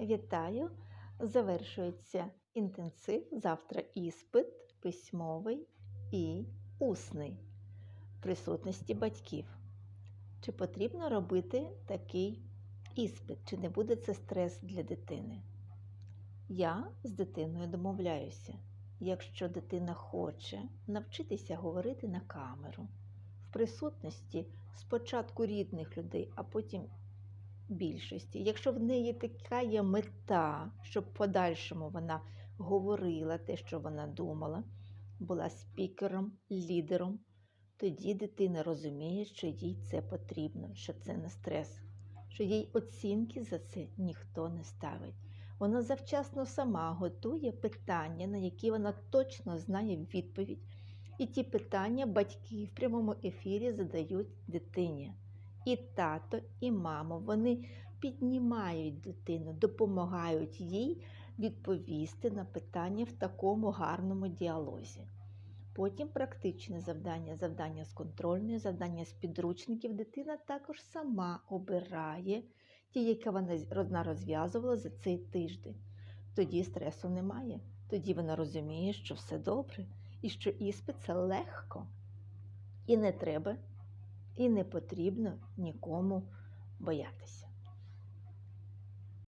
Вітаю! Завершується інтенсив. Завтра іспит письмовий і усний в присутності батьків. Чи потрібно робити такий іспит? Чи не буде це стрес для дитини? Я з дитиною домовляюся. Якщо дитина хоче навчитися говорити на камеру в присутності спочатку рідних людей, а потім більшості. Якщо в неї така є мета, щоб в подальшому вона говорила те, що вона думала, була спікером, лідером, тоді дитина розуміє, що їй це потрібно, що це не стрес, що їй оцінки за це ніхто не ставить. Вона завчасно сама готує питання, на які вона точно знає відповідь. І ті питання батьки в прямому ефірі задають дитині. І тато, і мама вони піднімають дитину, допомагають їй відповісти на питання в такому гарному діалозі. Потім практичне завдання, завдання з контрольної, завдання з підручників. Дитина також сама обирає ті, які вона розв'язувала за цей тиждень. Тоді стресу немає. Тоді вона розуміє, що все добре і що іспит це легко. І не треба, і не потрібно нікому боятися.